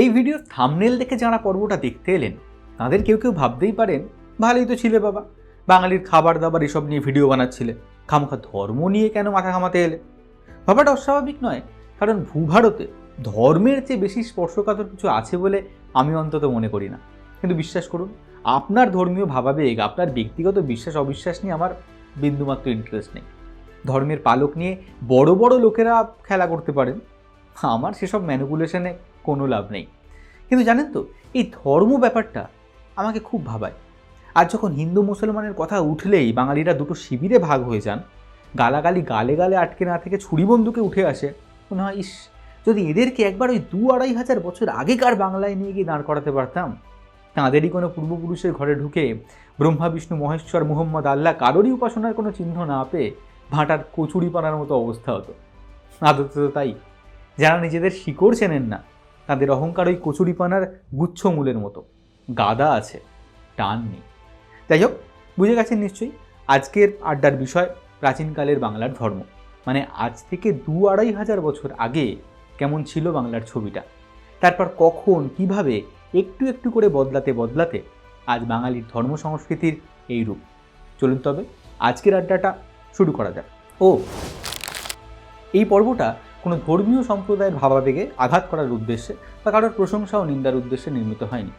এই ভিডিওর থামনেল দেখে যারা পর্বটা দেখতে এলেন, তাদের কেউ কেউ ভাবতেই পারেন, ভালোই তো ছিলে বাবা। বাঙালির খাবার দাবার এসব নিয়ে ভিডিও বানাচ্ছিলে। খামখা ধর্ম নিয়ে কেন মাথা ঘামাতে এলে? ব্যাপারটা অস্বাভাবিক নয়, কারণ ভূভারতে ধর্মের চেয়ে বেশি স্পর্শকাতর কিছু আছে বলে আমি অন্তত মনে করি না। কিন্তু বিশ্বাস করুন, আপনার ধর্মীয় ভাবাবেগ, আপনার ব্যক্তিগত বিশ্বাস, অবিশ্বাস নিয়ে আমার বিন্দুমাত্র ইন্টারেস্ট নেই। ধর্মের পালক নিয়ে বড় বড় লোকেরা খেলা করতে পারেন। আমার সেসব ম্যানিপুলেশনে কোনো লাভ নেই। কিন্তু জানেন তো, এই ধর্ম ব্যাপারটা আমাকে খুব ভাবায়। আর যখন হিন্দু মুসলমানের কথা উঠলেই বাঙালিরা দুটো শিবিরে ভাগ হয়ে যান, গালাগালি গালে গালে আটকে না থেকে ছুরি বন্দুকে উঠে আসে। মনে হয়, ইস, যদি এদেরকে একবার ওই দু আড়াই হাজার বছর আগেকার বাংলায় নিয়ে গিয়ে দাঁড় করাতে পারতাম, তাঁদেরই কোনো পূর্বপুরুষের ঘরে ঢুকে ব্রহ্মা, বিষ্ণু, মহেশ্বর, মুহম্মদ, আল্লাহ কারোরই উপাসনার কোনো চিহ্ন না পেয়ে ভাঁটার কচুরি পানার মতো অবস্থা হতো। আদত তো তাই, যারা নিজেদের শিকড় চেনেন না তাদের অহংকার ওই কচুরিপানার গুচ্ছমূলের মতো। গাদা আছে, টান নেই। যাই হোক, বুঝে গেছেন নিশ্চয়ই, আজকের আড্ডার বিষয় প্রাচীনকালের বাংলার ধর্ম। মানে আজ থেকে দু আড়াই হাজার বছর আগে কেমন ছিল বাংলার ছবিটা। তারপর কখন, কীভাবে, একটু একটু করে বদলাতে বদলাতে আজ বাঙালির ধর্ম সংস্কৃতির এই রূপ। চলুন তবে আজকের আড্ডাটা শুরু করা যাক। ও, এই পর্বটা কোনো ধর্মীয় সম্প্রদায়ের ভাবাবেগে আঘাত করার উদ্দেশ্যে বা কারোর প্রশংসা ও নিন্দার উদ্দেশ্যে নির্মিত হয়নি।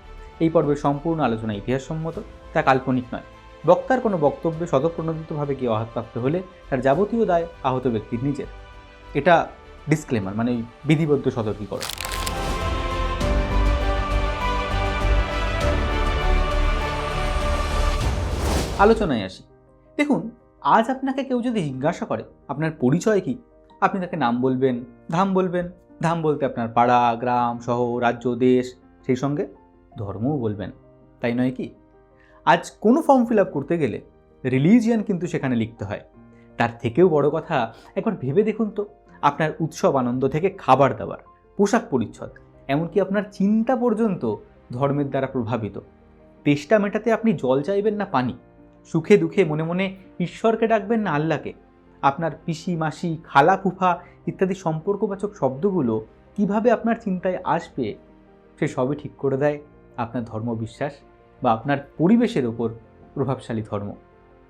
এই পর্বের সম্পূর্ণ আলোচনা ইতিহাসসম্মত, তা কাল্পনিক নয়। বক্তার কোনো বক্তব্যে স্বতঃপ্রণোদিতভাবে কেউ আঘাতপ্রাপ্ত হলে তার যাবতীয় দায় আহত ব্যক্তির নিজের। এটা ডিসক্লেমার মানে বিধিবদ্ধ সতর্কীকরণ। আলোচনায় আসি। দেখুন, আজ আপনাকে কেউ যদি জিজ্ঞাসা করে, আপনার পরিচয় কি? আপনি তাকে নাম বলবেন, ধাম বলবেন। ধাম বলতে আপনার পাড়া, গ্রাম, শহর, রাজ্য, দেশ, সেই সঙ্গে ধর্মও বলবেন। তাই নয় কি? আজ কোনো ফর্ম ফিল আপ করতে গেলে রিলিজিয়ান কিন্তু সেখানে লিখতে হয়। তার থেকেও বড় কথা, একবার ভেবে দেখুন তো, আপনার উৎসব আনন্দ থেকে খাবার দাবার, পোশাক পরিচ্ছদ, এমনকি আপনার চিন্তা পর্যন্ত ধর্মের দ্বারা প্রভাবিত। তেষ্টা মেটাতে আপনি জল চাইবেন না পানি, সুখে দুঃখে মনে মনে ঈশ্বরকে ডাকবেন না আল্লাহকে। আপনার পিসি, মাসি, খালা, ফুফা ইত্যাদি সম্পর্কবাচক শব্দগুলো কীভাবে আপনার চিন্তায় আসবে, সে সবই ঠিক করে দেয় আপনার ধর্মবিশ্বাস বা আপনার পরিবেশের ওপর প্রভাবশালী ধর্ম।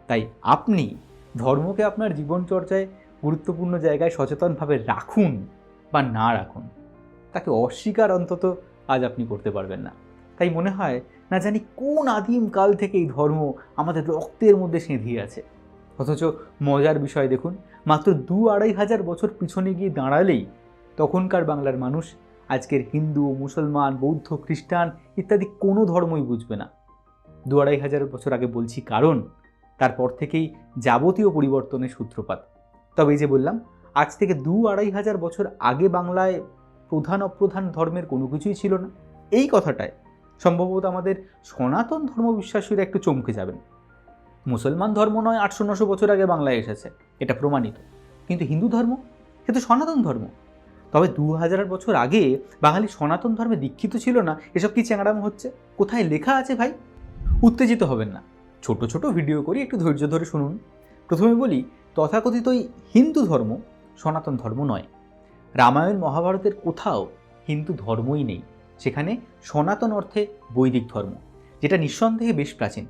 তাই আপনি ধর্মকে আপনার জীবনচর্চায় গুরুত্বপূর্ণ জায়গায় সচেতনভাবে রাখুন বা না রাখুন, তাকে অস্বীকার অন্তত আজ আপনি করতে পারবেন না। তাই মনে হয় না জানি কোন আদিম কাল থেকে এই ধর্ম আমাদের রক্তের মধ্যে সেঁধিয়ে আছে। অথচ মজার বিষয় দেখুন, মাত্র দু আড়াই হাজার বছর পিছনে গিয়ে দাঁড়ালেই তখনকার বাংলার মানুষ আজকের হিন্দু, মুসলমান, বৌদ্ধ, খ্রিস্টান ইত্যাদি কোনো ধর্মই বুঝবে না। দু আড়াই হাজার বছর আগে বলছি কারণ, তারপর থেকেই যাবতীয় পরিবর্তনের সূত্রপাত। তবে এই যে বললাম, আজ থেকে দু আড়াই হাজার বছর আগে বাংলায় প্রধান অপ্রধান ধর্মের কোনো কিছুই ছিল না। এই কথাটায় সম্ভবত আমাদের সনাতন ধর্মবিশ্বাসীরা একটু চমকে যাবেন। মুসলমান ধর্ম নয়, আটশো নশো বছর আগে বাংলায় এসেছে। এটা প্রমাণিত। কিন্তু হিন্দু ধর্ম? সে তো সনাতন ধর্ম। তবে দু হাজার বছর আগে বাঙালি সনাতন ধর্মে দীক্ষিত ছিল না, এসব কি চ্যাংড়াম হচ্ছে? কোথায় লেখা আছে ভাই? উত্তেজিত হবেন না। ছোট ছোট ভিডিও করি, একটু ধৈর্য ধরে শুনুন। প্রথমে বলি, তথাকথিত হিন্দু ধর্ম সনাতন ধর্ম নয়। রামায়ণ মহাভারতের কোথাও হিন্দু ধর্মই নেই। সেখানে সনাতন অর্থে বৈদিক ধর্ম, যেটা নিঃসন্দেহে বেশ প্রাচীন।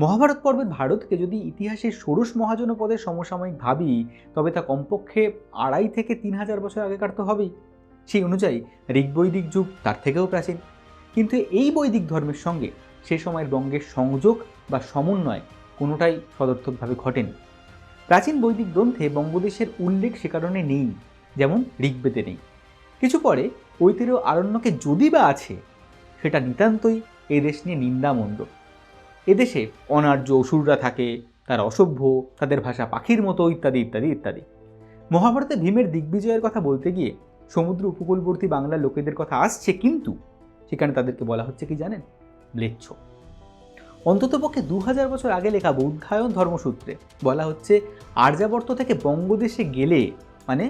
মহাভারত পর্বের ভারতকে যদি ইতিহাসের ষোড়শ মহাজনপদের সমসাময়িক ভাবি, তবে তা কমপক্ষে আড়াই থেকে তিন হাজার বছর আগেকার তো হবেই। সেই অনুযায়ী ঋগ্বৈদিক যুগ তার থেকেও প্রাচীন। কিন্তু এই বৈদিক ধর্মের সঙ্গে সে সময়ের বঙ্গের সংযোগ বা সমন্বয় কোনোটাই সদর্থকভাবে ঘটেনি। প্রাচীন বৈদিক গ্রন্থে বঙ্গদেশের উল্লেখ সে কারণে নেই, যেমন ঋগ্বেদে নেই। কিছু পরে ঐতিহ্য আরণ্যকে যদি বা আছে, সেটা নিতান্তই এদেশ নিয়ে নিন্দামন্দ। এদেশে অনার্য অসুররা থাকে, তারা অসভ্য, তাদের ভাষা পাখির মতো, ইত্যাদি ইত্যাদি ইত্যাদি। মহাভারতে ভীমের দিগ্বিজয়ের কথা বলতে গিয়ে সমুদ্র উপকূলবর্তী বাংলার লোকেদের কথা আসছে কিন্তু সেখানে তাদেরকে বলা হচ্ছে কি জানেন? ম্লেচ্ছ। অন্ততপক্ষে দু হাজার বছর আগে লেখা বৌদ্ধায়ন ধর্মসূত্রে বলা হচ্ছে, আর্যাবর্ত থেকে বঙ্গদেশে গেলে মানে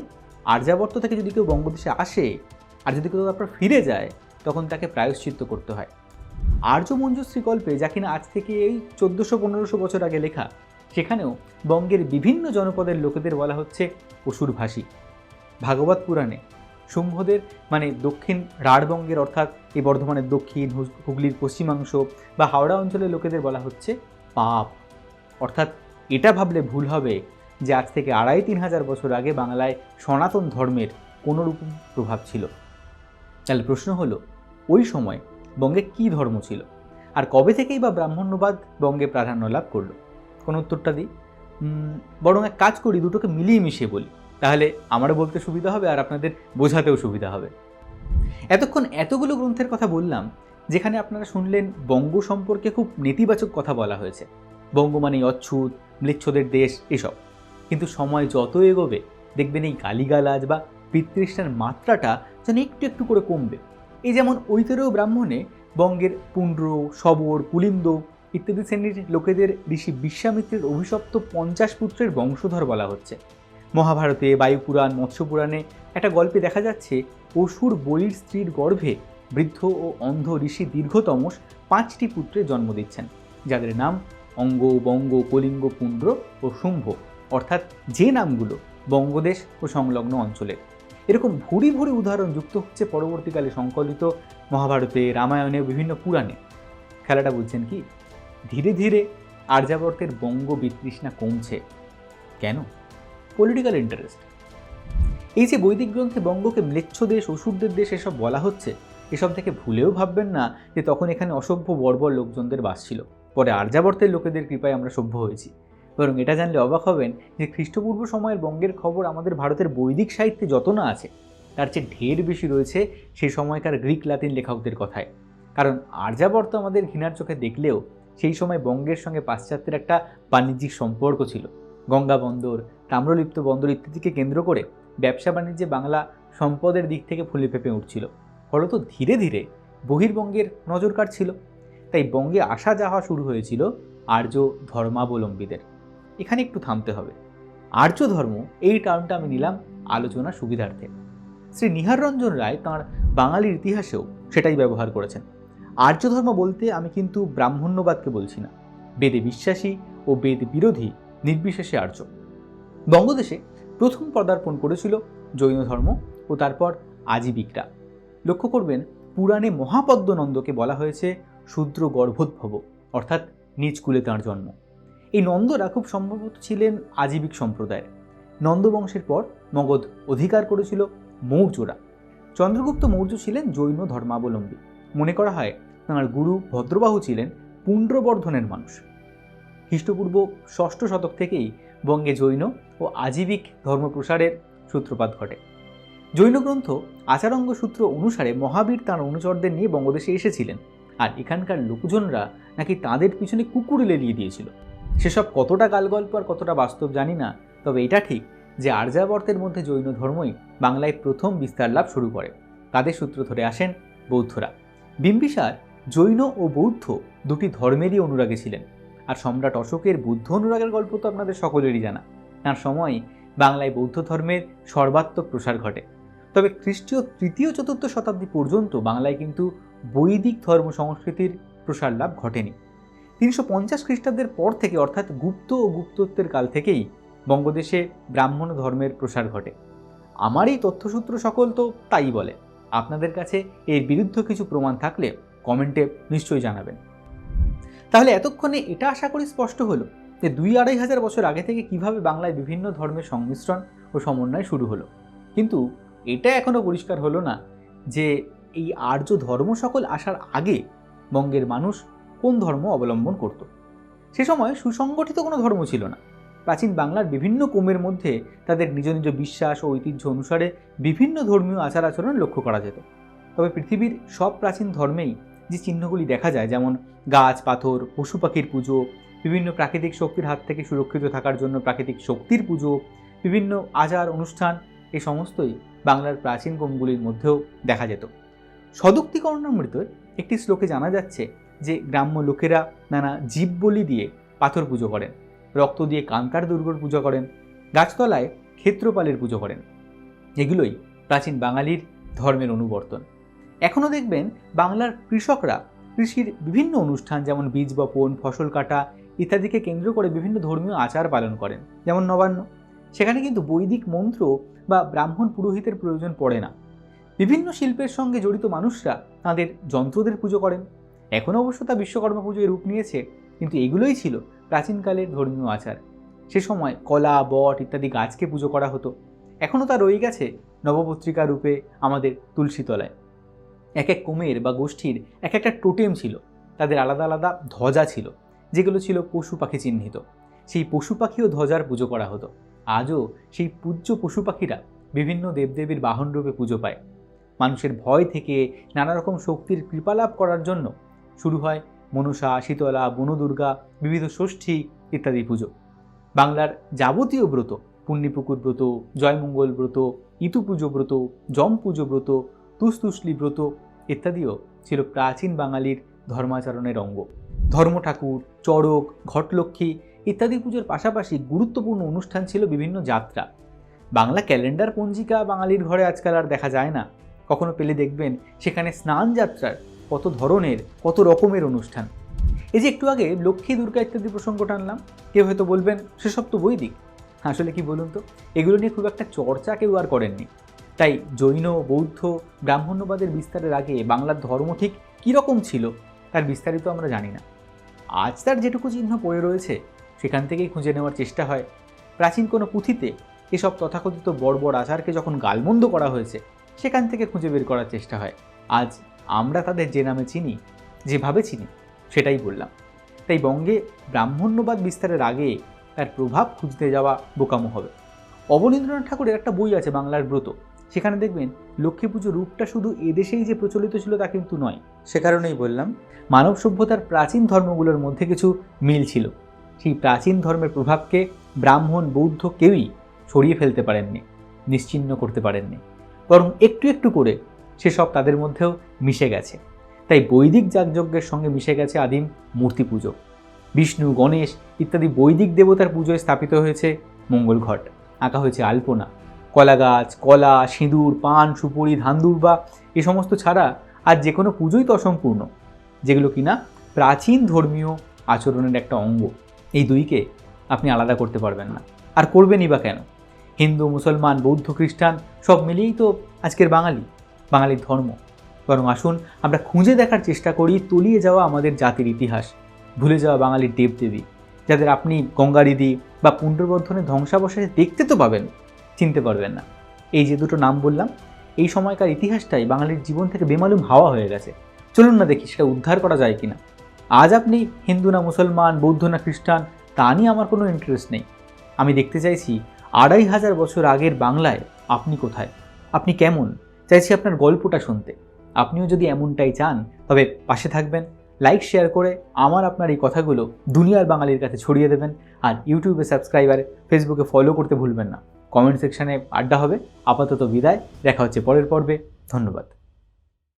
আর্যাবর্ত থেকে যদি কেউ বঙ্গদেশে আসে, আর যদি কেউ তারপর ফিরে যায়, তখন তাকে প্রায়শ্চিত্ত করতে হয়। আর্য মঞ্জুশ্রী গল্পে, যা কিনা আজ থেকে এই চোদ্দোশো পনেরোশো বছর আগে লেখা, সেখানেও বঙ্গের বিভিন্ন জনপদের লোকেদের বলা হচ্ছে অসুরভাষী। ভাগবত পুরাণে শুম্ভদের মানে দক্ষিণ রাঢ়বঙ্গের অর্থাৎ এই বর্ধমানের দক্ষিণ হুগলির পশ্চিমাংশ বা হাওড়া অঞ্চলের লোকেদের বলা হচ্ছে পাপ। অর্থাৎ এটা ভাবলে ভুল হবে যে আজ থেকে আড়াই তিন হাজার বছর আগে বাংলায় সনাতন ধর্মের কোনো রকম প্রভাব ছিল। তাহলে প্রশ্ন হলো, ওই সময় বঙ্গে কী ধর্ম ছিল? আর কবে থেকেই বা ব্রাহ্মণ্যবাদ বঙ্গে প্রাধান্য লাভ করল? কোন উত্তরটা দিই? বরং এক কাজ করি, দুটোকে মিলিয়ে মিশিয়ে বলি। তাহলে আমারও বলতে সুবিধা হবে আর আপনাদের বোঝাতেও সুবিধা হবে। এতক্ষণ এতগুলো গ্রন্থের কথা বললাম, যেখানে আপনারা শুনলেন বঙ্গ সম্পর্কে খুব নেতিবাচক কথা বলা হয়েছে। বঙ্গ মানেই অচ্ছুত, ম্লেচ্ছদের দেশ, এসব। কিন্তু সময় যত এগোবে, দেখবেন এই গালিগালাজ বা পিতৃষ্ণার মাত্রাটা যেন একটু একটু করে কমবে। এই যেমন ঐতরেয় ব্রাহ্মণে বঙ্গের পুণ্ড্র শবর পুলিন্দ ইত্যাদি শ্রেণির লোকেদের ঋষি বিশ্বামিত্রের অভিশপ্ত পঞ্চাশ পুত্রের বংশধর বলা হচ্ছে। মহাভারতে বায়ুপুরাণ, মৎস্যপুরাণে একটা গল্পে দেখা যাচ্ছে, অসুর বলির স্ত্রীর গর্ভে বৃদ্ধ ও অন্ধ ঋষি দীর্ঘতমস পাঁচটি পুত্রের জন্ম দিচ্ছেন, যাদের নাম অঙ্গ, বঙ্গ, কলিঙ্গ পুণ্ড্র ও শুম্ভ। অর্থাৎ যে নামগুলো বঙ্গদেশ ও সংলগ্ন অঞ্চলের। এরকম ভুরি ভুরি উদাহরণ যুক্ত হচ্ছে পরবর্তীকালে সংকলিত মহাভারতে, রামায়ণে বিভিন্ন পুরাণে। খেলাটা বুঝছেন কি? ধীরে ধীরে আর্যাবর্তের বঙ্গ বিতৃষ্ণা কমছে। কেন? পলিটিক্যাল ইন্টারেস্ট এই যে বৈদিক গ্রন্থে বঙ্গকে ম্লেচ্ছ দেশ, অসুরদের দেশ এসব বলা হচ্ছে, এসব থেকে ভুলেও ভাববেন না যে তখন এখানে অসভ্য বর্বর লোকজনদের বাস ছিল। পরে আর্যাবর্তের লোকেদের কৃপায় আমরা সভ্য হয়েছি। বরং এটা জানলে অবাক হবেন যে খ্রিস্টপূর্ব সময়ের বঙ্গের খবর আমাদের ভারতের বৈদিক সাহিত্যে যত না আছে, তার চেয়ে ঢের বেশি রয়েছে সেই সময়কার গ্রিক লাতিন লেখকদের কথায়। কারণ আর্যাবর্ত আমাদের ঘৃণার চোখে দেখলেও, সেই সময় বঙ্গের সঙ্গে পাশ্চাত্যের একটা বাণিজ্যিক সম্পর্ক ছিল। গঙ্গা বন্দর, তাম্রলিপ্ত বন্দর ইত্যাদিকে কেন্দ্র করে ব্যবসা বাণিজ্যে বাংলা সম্পদের দিক থেকে ফুলে ফেপে উঠছিল। ফলত ধীরে ধীরে বহির্বঙ্গের নজর কাটছিল তাই বঙ্গে আসা যাওয়া শুরু হয়েছিল আর্য ধর্মাবলম্বীদের। এখানে একটু থামতে হবে। আর্য ধর্ম এই টার্মটা আমি নিলাম আলোচনা সুবিধার্থে। শ্রী নিহার রঞ্জন রায় তাঁর বাঙালির ইতিহাসেও সেটাই ব্যবহার করেছেন। আর্য ধর্ম বলতে আমি কিন্তু ব্রাহ্মণ্যবাদকে বলছি না। বেদে বিশ্বাসী ও বেদ বিরোধী নির্বিশেষে আর্য। বঙ্গদেশে প্রথম পদার্পণ করেছিল জৈন ধর্ম ও তারপর আজীবিকরা। লক্ষ্য করবেন, পুরাণে মহাপদ্মনন্দকে বলা হয়েছে শূদ্র গর্ভোদ্ভব, অর্থাৎ নিজ কুলে তাঁর জন্ম। এই নন্দরা খুব সম্ভবত ছিলেন আজীবিক সম্প্রদায়ের। নন্দবংশের পর মগধ অধিকার করেছিল মৌর্যরা। চন্দ্রগুপ্ত মৌর্য ছিলেন জৈন ধর্মাবলম্বী। মনে করা হয় তাঁর গুরু ভদ্রবাহু ছিলেন পুণ্ড্রবর্ধনের মানুষ। খ্রিস্টপূর্ব ষষ্ঠ শতক থেকেই বঙ্গে জৈন ও আজীবিক ধর্মপ্রসারের সূত্রপাত ঘটে। জৈন গ্রন্থ আচারঙ্গ সূত্র অনুসারে মহাবীর তাঁর অনুচরদের নিয়ে বঙ্গদেশে এসেছিলেন। আর এখানকার লোকজনরা নাকি তাদের পিছনে কুকুর লেলিয়ে দিয়েছিল। সেসব কতটা গালগল্প আর কতটা বাস্তব জানি না, তবে এটা ঠিক যে আর্যাবর্তের মধ্যে জৈন ধর্মই বাংলায় প্রথম বিস্তার লাভ শুরু করে। তাদের সূত্র ধরে আসেন? বৌদ্ধরা। বিম্বিসার, জৈন ও বৌদ্ধ দুটি ধর্মেরই অনুরাগী ছিলেন। আর সম্রাট অশোকের বুদ্ধ অনুরাগের গল্প তো আপনাদের সকলেরই জানা। তার সময় বাংলায় বৌদ্ধ ধর্মের সর্বাত্মক প্রসার ঘটে। তবে খ্রিস্টীয় তৃতীয় চতুর্থ শতাব্দী পর্যন্ত বাংলায় কিন্তু বৈদিক ধর্ম সংস্কৃতির প্রসার লাভ ঘটেনি। তিনশো পঞ্চাশ খ্রিস্টাব্দের পর থেকে অর্থাৎ গুপ্ত ও গুপ্তত্বের কাল থেকেই বঙ্গদেশে ব্রাহ্মণ ধর্মের প্রসার ঘটে। আমার এই তথ্যসূত্র সকল তো তাই বলে। আপনাদের কাছে এর বিরুদ্ধ কিছু প্রমাণ থাকলে কমেন্টে নিশ্চয়ই জানাবেন। তাহলে এতক্ষণে এটা আশা করি স্পষ্ট হলো যে দুই আড়াই হাজার বছর আগে থেকে কীভাবে বাংলায় বিভিন্ন ধর্মের সংমিশ্রণ ও সমন্বয় শুরু হলো। কিন্তু এটা এখনও পরিষ্কার হলো না যে এই আর্য ধর্ম সকল আসার আগে বঙ্গের মানুষ কোন ধর্ম অবলম্বন করত। সে সময় সুসংগঠিত কোনো ধর্ম ছিল না। প্রাচীন বাংলার বিভিন্ন কোমের মধ্যে তাদের নিজ নিজ বিশ্বাস ও ঐতিহ্য অনুসারে বিভিন্ন ধর্মীয় আচার আচরণ লক্ষ্য করা যেত। তবে পৃথিবীর সব প্রাচীন ধর্মেই যে চিহ্নগুলি দেখা যায়, যেমন গাছ, পাথর, পশু পাখির পুজো, বিভিন্ন প্রাকৃতিক শক্তির হাত থেকে সুরক্ষিত থাকার জন্য প্রাকৃতিক শক্তির পুজো, বিভিন্ন আচার অনুষ্ঠান এই সমস্তই বাংলার প্রাচীন কোমগুলির মধ্যেও দেখা যেত। সদুক্তিকর্ণামৃতের একটি শ্লোকে জানা যাচ্ছে যে গ্রাম্য লোকেরা নানা জীব বলি দিয়ে পাথর পুজো করেন, রক্ত দিয়ে কান্তার দুর্গর পুজো করেন, গাছতলায় ক্ষেত্রপালের পুজো করেন। এগুলোই প্রাচীন বাঙালির ধর্মের অনুবর্তন। এখনও দেখবেন বাংলার কৃষকরা কৃষির বিভিন্ন অনুষ্ঠান যেমন বীজ বপন, ফসল কাটা ইত্যাদিকে কেন্দ্র করে বিভিন্ন ধর্মীয় আচার পালন করেন, যেমন নবান্ন। সেখানে কিন্তু বৈদিক মন্ত্র বা ব্রাহ্মণ পুরোহিতের প্রয়োজন পড়ে না। বিভিন্ন শিল্পের সঙ্গে জড়িত মানুষরা তাদের যন্ত্রদের পুজো করেন। এখন অবশ্য তা বিশ্বকর্মা পুজোয় রূপ নিয়েছে, কিন্তু এগুলোই ছিল প্রাচীনকালের ধর্মীয় আচার। সে সময় কলা, বট ইত্যাদি গাছকে পুজো করা হতো। এখনও তা রয়ে গেছে নবপত্রিকা রূপে আমাদের তুলসী তলায় এক এক কুমের বা গোষ্ঠীর এক একটা টোটেম ছিল, তাদের আলাদা আলাদা ধ্বজা ছিল, যেগুলো ছিল পশু পাখি চিহ্নিত। সেই পশু পাখিও ধ্বজার পুজো করা হতো। আজও সেই পূজ্য পশু পাখিরা বিভিন্ন দেবদেবীর বাহন রূপে পুজো পায়। মানুষের ভয় থেকে নানা রকম শক্তির কৃপালাভ করার জন্য শুরু হয় মনসা, শীতলা, বনদুর্গা, বিবিধ ষষ্ঠী ইত্যাদি পুজো। বাংলার যাবতীয় ব্রত, পুণ্যিপুকুর ব্রত, জয়মঙ্গল ব্রত ইতু পুজো ব্রত যম পুজো ব্রত, তুসতুসলি ব্রত ইত্যাদিও ছিল প্রাচীন বাঙালির ধর্মাচরণের অঙ্গ। ধর্ম ঠাকুর, চড়ক, ঘটলক্ষ্মী ইত্যাদি পুজোর পাশাপাশি গুরুত্বপূর্ণ অনুষ্ঠান ছিল বিভিন্ন যাত্রা। বাংলা ক্যালেন্ডার পঞ্জিকা বাঙালির ঘরে আজকাল আর দেখা যায় না। কখনো পেলে দেখবেন সেখানে স্নান যাত্রার কত ধরনের, কত রকমের অনুষ্ঠান। এই যে একটু আগে লক্ষ্মী দুর্গা ইত্যাদি প্রসঙ্গ টানলাম কেউ হয়তো বলবেন, সেসব তো বৈদিক আসলে কি বলুন তো, এগুলো নিয়ে খুব একটা চর্চা কেউ আর করেননি। তাই জৈন, বৌদ্ধ, ব্রাহ্মণ্যবাদের বিস্তারের আগে বাংলার ধর্ম ঠিক কীরকম ছিল, তার বিস্তারিত আমরা জানি না। আজ তার যেটুকু চিহ্ন পড়ে রয়েছে, সেখান থেকেই খুঁজে নেওয়ার চেষ্টা হয়। প্রাচীন কোনো পুঁথিতে এসব তথাকথিত বর্বর আচারকে যখন গালমন্দ করা হয়েছে, সেখান থেকে খুঁজে বের করার চেষ্টা হয়। আজ আমরা তাদের যে নামে চিনি, যেভাবে চিনি, সেটাই বললাম। তাই বঙ্গে ব্রাহ্মণ্যবাদ বিস্তারের আগে তার প্রভাব খুঁজতে যাওয়া বোকামো হবে। অবনীন্দ্রনাথ ঠাকুরের একটা বই আছে বাংলার ব্রত। সেখানে দেখবেন, লক্ষ্মী পুজোর রূপটা শুধু এদেশেই যে প্রচলিত ছিল তা কিন্তু নয়। সে কারণেই বললাম, মানব সভ্যতার প্রাচীন ধর্মগুলোর মধ্যে কিছু মিল ছিল। সেই প্রাচীন ধর্মের প্রভাবকে ব্রাহ্মণ, বৌদ্ধ কেউই সরিয়ে ফেলতে পারেননি নিশ্চিহ্ন করতে পারেননি। বরং একটু একটু করে সেসব তাদের মধ্যেও মিশে গেছে। তাই বৈদিক যাগযজ্ঞের সঙ্গে মিশে গেছে আদিম মূর্তি পুজো। বিষ্ণু, গণেশ ইত্যাদি বৈদিক দেবতার পুজোয় স্থাপিত হয়েছে মঙ্গল ঘট। আঁকা হয়েছে আলপনা। কলা গাছ, কলা, সিঁদুর, পান, সুপুরি ধানদুর্বা এ সমস্ত ছাড়া আর যে কোনো পুজোই তো অসম্পূর্ণ, যেগুলো কিনা প্রাচীন ধর্মীয় আচরণের একটা অঙ্গ। এই দুইকে আপনি আলাদা করতে পারবেন না। আর করবেনই বা কেন? হিন্দু, মুসলমান, বৌদ্ধ, খ্রিস্টান সব মিলিয়েই তো আজকের বাঙালি। বাঙালির ধর্ম। বরং আসুন, আমরা খুঁজে দেখার চেষ্টা করি, তলিয়ে যাওয়া আমাদের জাতির ইতিহাস, ভুলে যাওয়া বাঙালির দেবদেবী, যাদের আপনি গঙ্গারিদি বা পুণ্ড্রবর্ধনের ধ্বংসাবশেষে দেখতে তো পাবেন, চিনতে পারবেন না। এই যে দুটো নাম বললাম, এই সময়কার ইতিহাসটাই বাঙালির জীবন থেকে বেমালুম হাওয়া হয়ে গেছে। চলুন না দেখি সেটা উদ্ধার করা যায় কিনা। আজ আপনি হিন্দু না মুসলমান, বৌদ্ধ না খ্রিস্টান, তা নিয়ে আমার কোনো ইন্টারেস্ট নেই। আমি দেখতে চাইছি, আড়াই হাজার বছর আগের বাংলায় আপনি কোথায়? আপনি কেমন? চাইছি আপনার গল্পটা শুনতে। আপনিও যদি এমনটাই চান, তবে পাশে থাকবেন, লাইক, শেয়ার করে আমার আপনার এই কথাগুলো দুনিয়ার বাঙালির কাছে ছড়িয়ে দেবেন আর ইউটিউবে সাবস্ক্রাইবার, ফেসবুকে ফলো করতে ভুলবেন না। কমেন্ট সেকশানে আড্ডা হবে। আপাতত বিদায়, দেখা হচ্ছে পরের পর্বে। ধন্যবাদ।